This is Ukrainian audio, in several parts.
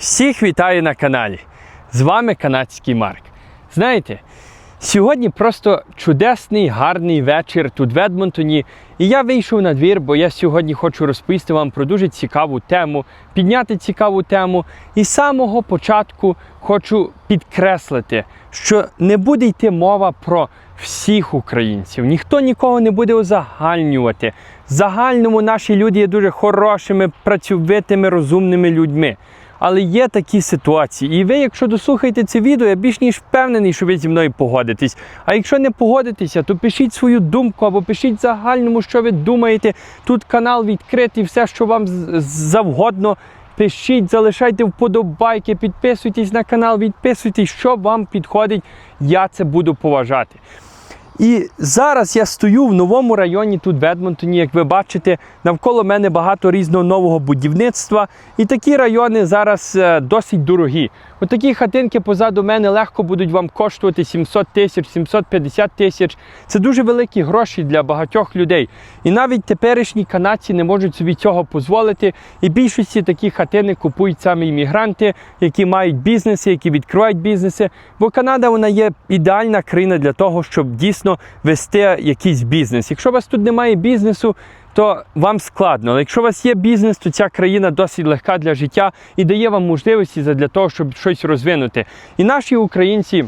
Всіх вітаю на каналі. З вами канадський Марк. Знаєте, сьогодні просто чудесний, гарний вечір тут в Едмонтоні. І я вийшов на двір, бо я сьогодні хочу розповісти вам про дуже цікаву тему, підняти цікаву тему. І з самого початку хочу підкреслити, що не буде йти мова про всіх українців. Ніхто нікого не буде узагальнювати. В загальному наші люди є дуже хорошими, працьовитими, розумними людьми. Але є такі ситуації. І ви, якщо дослухаєте це відео, я більш ніж впевнений, що ви зі мною погодитесь. А якщо не погодитеся, то пишіть свою думку або пишіть загальному, що ви думаєте. Тут канал відкритий, все, що вам завгодно. Пишіть, залишайте вподобайки, підписуйтесь на канал, відписуйтесь, що вам підходить. Я це буду поважати. І зараз я стою в новому районі тут в Едмонтоні. Як ви бачите, навколо мене багато різного нового будівництва. І такі райони зараз е, досить дорогі. Отакі хатинки позаду мене легко будуть вам коштувати 700 тисяч, 750 тисяч. Це дуже великі гроші для багатьох людей. І навіть теперішні канадці не можуть собі цього дозволити. І більшості такі хатини купують саме іммігранти, які мають бізнеси, які відкривають бізнеси. Бо Канада вона є ідеальна країна для того, щоб дійсно вести якийсь бізнес. Якщо у вас тут немає бізнесу, то вам складно. Але якщо у вас є бізнес, то ця країна досить легка для життя і дає вам можливості для того, щоб щось розвинути. І наші українці,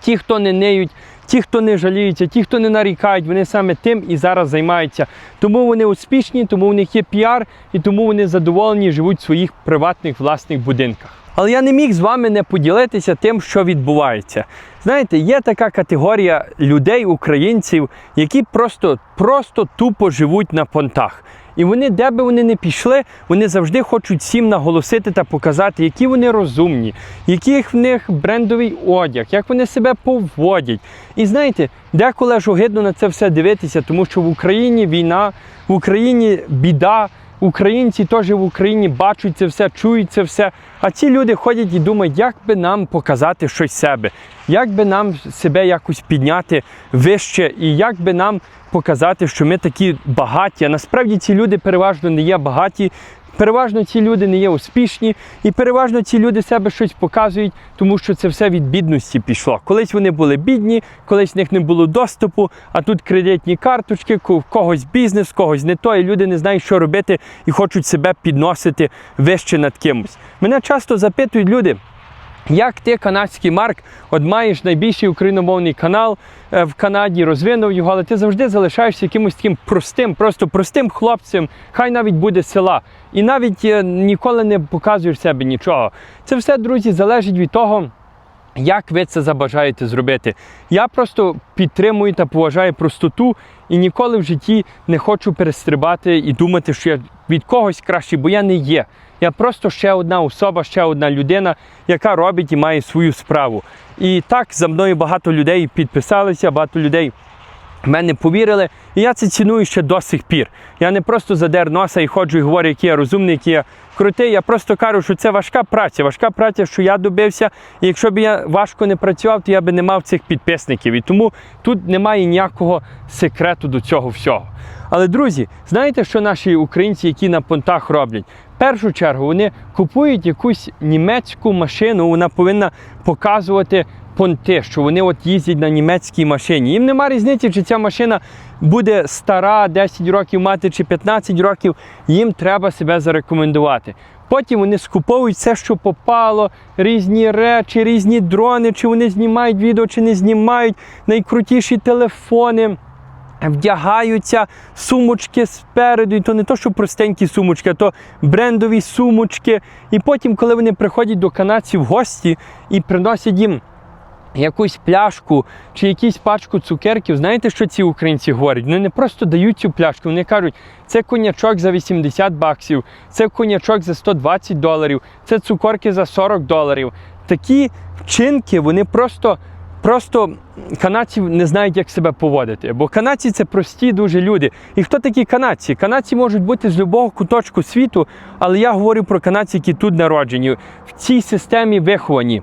ті, хто не неють, ті, хто не жаліються, ті, хто не нарікають, вони саме тим і зараз займаються. Тому вони успішні, тому у них є піар, і тому вони задоволені живуть в своїх приватних власних будинках. Але я не міг з вами не поділитися тим, що відбувається. Знаєте, є така категорія людей, українців, які просто, просто тупо живуть на понтах. І вони, де би вони не пішли, вони завжди хочуть всім наголосити та показати, які вони розумні, який в них брендовий одяг, як вони себе поводять. І знаєте, деколи аж огидно на це все дивитися, тому що в Україні війна, в Україні біда. Українці теж в Україні бачать це все, чують це все. А ці люди ходять і думають, як би нам показати щось себе, як би нам себе якось підняти вище, і як би нам показати, що ми такі багаті. А насправді ці люди переважно не є багаті. Переважно ці люди не є успішні, і переважно ці люди себе щось показують, тому що це все від бідності пішло. Колись вони були бідні, колись в них не було доступу, а тут кредитні карточки, в когось бізнес, в когось не то, і люди не знають, що робити, і хочуть себе підносити вище над кимось. Мене часто запитують люди. Як ти, канадський Марк, от маєш найбільший україномовний канал е, в Канаді, розвинув його, але ти завжди залишаєшся якимось таким простим, просто простим хлопцем, хай навіть буде села, і навіть е, ніколи не показуєш себе нічого. Це все, друзі, залежить від того. Як ви це забажаєте зробити? Я просто підтримую та поважаю простоту і ніколи в житті не хочу перестрибати і думати, що я від когось краще, бо я не є. Я просто ще одна особа, ще одна людина, яка робить і має свою справу. І так за мною багато людей підписалися, багато людей мене повірили, і я це ціную ще до сих пір. Я не просто задер носа і ходжу і говорю, який я розумний, який я крутий. Я просто кажу, що це важка праця, важка праця, що я добився. І якщо б я важко не працював, то я би не мав цих підписників. І тому тут немає ніякого секрету до цього всього. Але друзі, знаєте, що наші українці, які на понтах роблять? Першу чергу вони купують якусь німецьку машину, вона повинна показувати понти, що вони от їздять на німецькій машині. Їм нема різниці, чи ця машина буде стара, 10 років мати чи 15 років. Їм треба себе зарекомендувати. Потім вони скуповують все, що попало, різні речі, різні дрони, чи вони знімають відео, чи не знімають, найкрутіші телефони вдягаються сумочки спереду, і то не то, що простенькі сумочки, а то брендові сумочки. І потім, коли вони приходять до канадців в гості і приносять їм. Якусь пляшку чи якусь пачку цукерків, знаєте, що ці українці говорять? Вони не просто дають цю пляшку, вони кажуть, це конячок за 80 баксів, це конячок за 120 доларів, це цукорки за 40 доларів. Такі вчинки вони просто Просто канадці не знають, як себе поводити. Бо канадці це прості дуже люди. І хто такі канадці? Канадці можуть бути з любого куточку світу, але я говорю про канадці, які тут народжені, в цій системі виховані.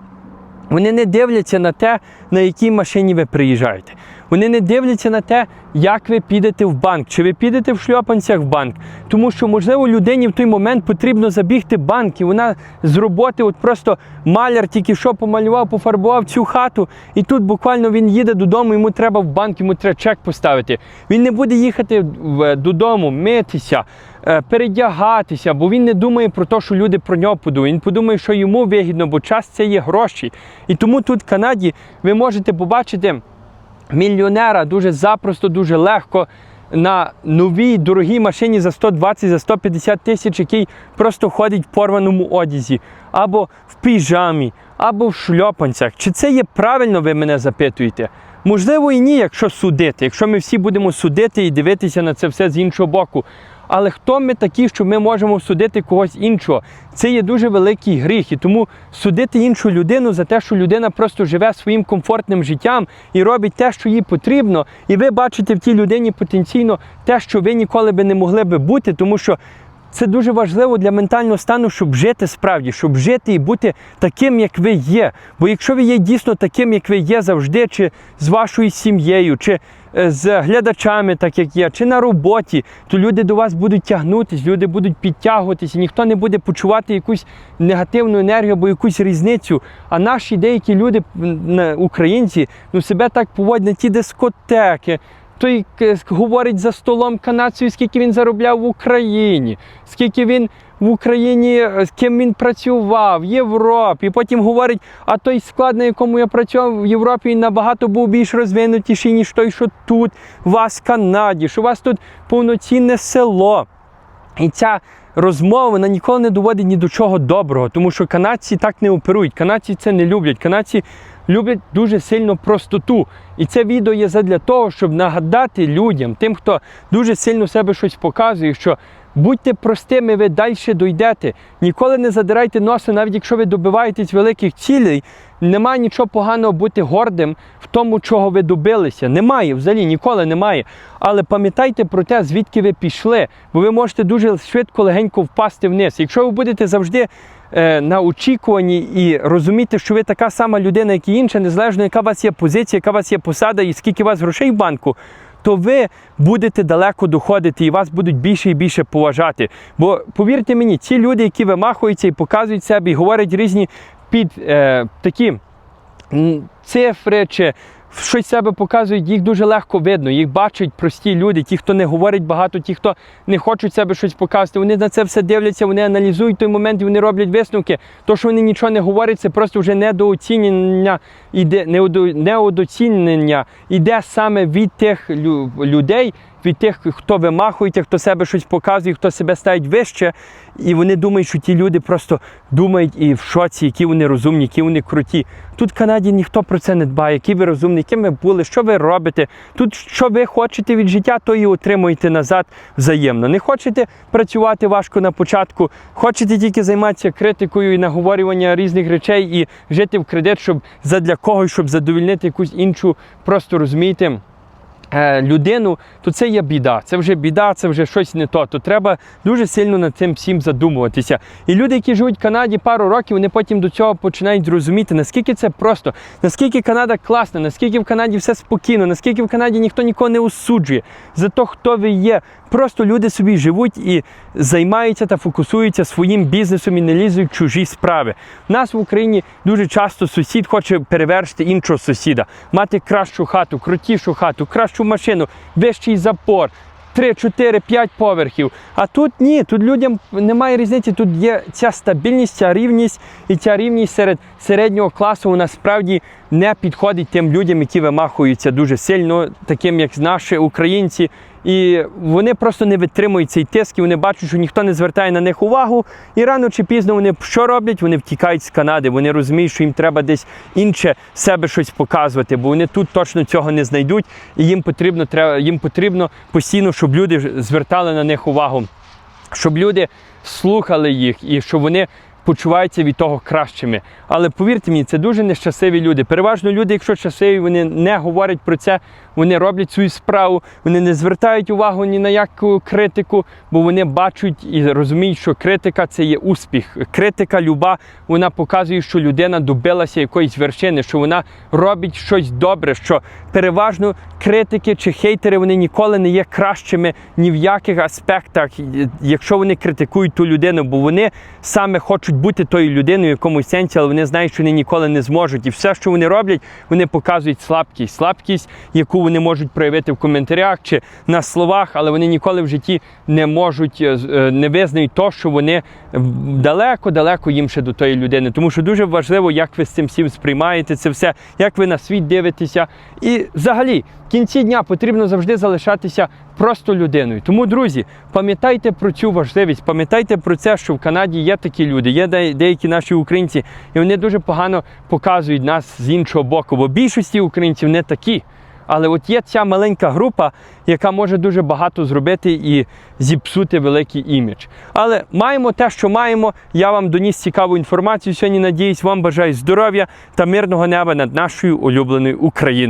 Вони не дивляться на те, на якій машині ви приїжджаєте. Вони не дивляться на те, як ви підете в банк, чи ви підете в шльопанцях в банк. Тому що, можливо, людині в той момент потрібно забігти банк, і вона з роботи, от просто маляр тільки що помалював, пофарбував цю хату, і тут буквально він їде додому, йому треба в банк, йому треба чек поставити. Він не буде їхати додому, митися, е, передягатися, бо він не думає про те, що люди про нього подумають. Він подумає, що йому вигідно, бо час це є гроші. І тому тут в Канаді ви можете побачити мільйонера дуже запросто, дуже легко на новій дорогій машині за 120 за 150 тисяч, який просто ходить в порваному одязі, або в піжамі, або в шльопанцях. Чи це є правильно, ви мене запитуєте? Можливо, і ні, якщо судити, якщо ми всі будемо судити і дивитися на це все з іншого боку. Але хто ми такі, що ми можемо судити когось іншого? Це є дуже великий гріх. І тому судити іншу людину за те, що людина просто живе своїм комфортним життям і робить те, що їй потрібно, і ви бачите в тій людині потенційно те, що ви ніколи би не могли би бути, тому що. Це дуже важливо для ментального стану, щоб жити справді, щоб жити і бути таким, як ви є. Бо якщо ви є дійсно таким, як ви є завжди, чи з вашою сім'єю, чи е, з глядачами, так як є, чи на роботі, то люди до вас будуть тягнутись, люди будуть підтягуватися, ніхто не буде почувати якусь негативну енергію або якусь різницю. А наші деякі люди, українці, ну себе так поводять на ті дискотеки. Той говорить за столом канадцею, скільки він заробляв в Україні, скільки він в Україні, е, з ким він працював, в Європі. Потім говорить, а той склад, на якому я працював в Європі, набагато був більш розвинутіший, ніж той, що тут, у вас в Канаді, що у вас тут повноцінне село. І ця розмова вона ніколи не доводить ні до чого доброго, тому що канадці так не оперують. Канадці це не люблять. Канадці люблять дуже сильно простоту. І це відео є задля того, щоб нагадати людям, тим, хто дуже сильно себе щось показує, що будьте простими, ви далі дойдете. Ніколи не задирайте носа, навіть якщо ви добиваєтесь великих цілей. Немає нічого поганого бути гордим в тому, чого ви добилися. Немає, взагалі ніколи немає. Але пам'ятайте про те, звідки ви пішли, бо ви можете дуже швидко, легенько впасти вниз. Якщо ви будете завжди е, на очікуванні і розуміти, що ви така сама людина, як і інша, незалежно, яка у вас є позиція, яка у вас є посада і скільки у вас грошей в банку. То ви будете далеко доходити і вас будуть більше і більше поважати. Бо повірте мені, ці люди, які вимахуються і показують себе, і говорять різні під е, такі цифри чи щось себе показують, їх дуже легко видно. Їх бачать прості люди, ті, хто не говорить багато, ті, хто не хочуть себе щось показати. Вони на це все дивляться, вони аналізують той момент і вони роблять висновки. То, що вони нічого не говорять, це просто вже недооцінення іде, неодоцінення іде саме від тих людей. Від тих, хто вимахується, хто себе щось показує, хто себе ставить вище, і вони думають, що ті люди просто думають і в шоці, які вони розумні, які вони круті. Тут в Канаді ніхто про це не дбає, які ви розумні, яким ви були, що ви робите. Тут що ви хочете від життя, то і отримуєте назад взаємно. Не хочете працювати важко на початку, хочете тільки займатися критикою і наговорювання різних речей і жити в кредит, щоб задля когось, щоб задовільнити якусь іншу, просто розумієте людину, то це є біда. Це вже біда, це вже щось не то. То треба дуже сильно над цим всім задумуватися. І люди, які живуть в Канаді пару років, вони потім до цього починають розуміти, наскільки це просто, наскільки Канада класна, наскільки в Канаді все спокійно, наскільки в Канаді ніхто нікого не осуджує за те, хто ви є. Просто люди собі живуть і займаються та фокусуються своїм бізнесом і не лізуть в чужі справи. У нас в Україні дуже часто сусід хоче перевершити іншого сусіда, мати кращу хату, крутішу хату, кращу машину, вищий запор. 3, 4, 5 поверхів. А тут ні, тут людям немає різниці. Тут є ця стабільність, ця рівність і ця рівність серед середнього класу вона справді не підходить тим людям, які вимахуються дуже сильно, таким як наші українці. І вони просто не витримують цей тиск, і вони бачать, що ніхто не звертає на них увагу. І рано чи пізно вони що роблять? Вони втікають з Канади. Вони розуміють, що їм треба десь інше себе щось показувати, бо вони тут точно цього не знайдуть, і їм потрібно треба, їм потрібно постійно, щоб люди звертали на них увагу, щоб люди слухали їх і щоб вони почуваються від того кращими. Але повірте мені, це дуже нещасливі люди. Переважно люди, якщо щасливі, вони не говорять про це, вони роблять свою справу, вони не звертають увагу ні на яку критику, бо вони бачать і розуміють, що критика це є успіх. Критика люба, вона показує, що людина добилася якоїсь вершини, що вона робить щось добре. Що переважно критики чи хейтери вони ніколи не є кращими ні в яких аспектах, якщо вони критикують ту людину, бо вони саме хочуть бути тою людиною в якомусь сенсі, але вони знають, що вони ніколи не зможуть. І все, що вони роблять, вони показують слабкість, слабкість, яку вони можуть проявити в коментарях чи на словах, але вони ніколи в житті не можуть е, е, не визнають то, що вони далеко-далеко їм ще до тої людини. Тому що дуже важливо, як ви з цим всім сприймаєте це все, як ви на світ дивитеся. І взагалі, в кінці дня потрібно завжди залишатися просто людиною. Тому, друзі, пам'ятайте про цю важливість, пам'ятайте про це, що в Канаді є такі люди, є де- деякі наші українці, і вони дуже погано показують нас з іншого боку, бо більшості українців не такі. Але от є ця маленька група, яка може дуже багато зробити і зіпсути великий імідж. Але маємо те, що маємо. Я вам доніс цікаву інформацію сьогодні. Надіюсь, вам бажаю здоров'я та мирного неба над нашою улюбленою Україною.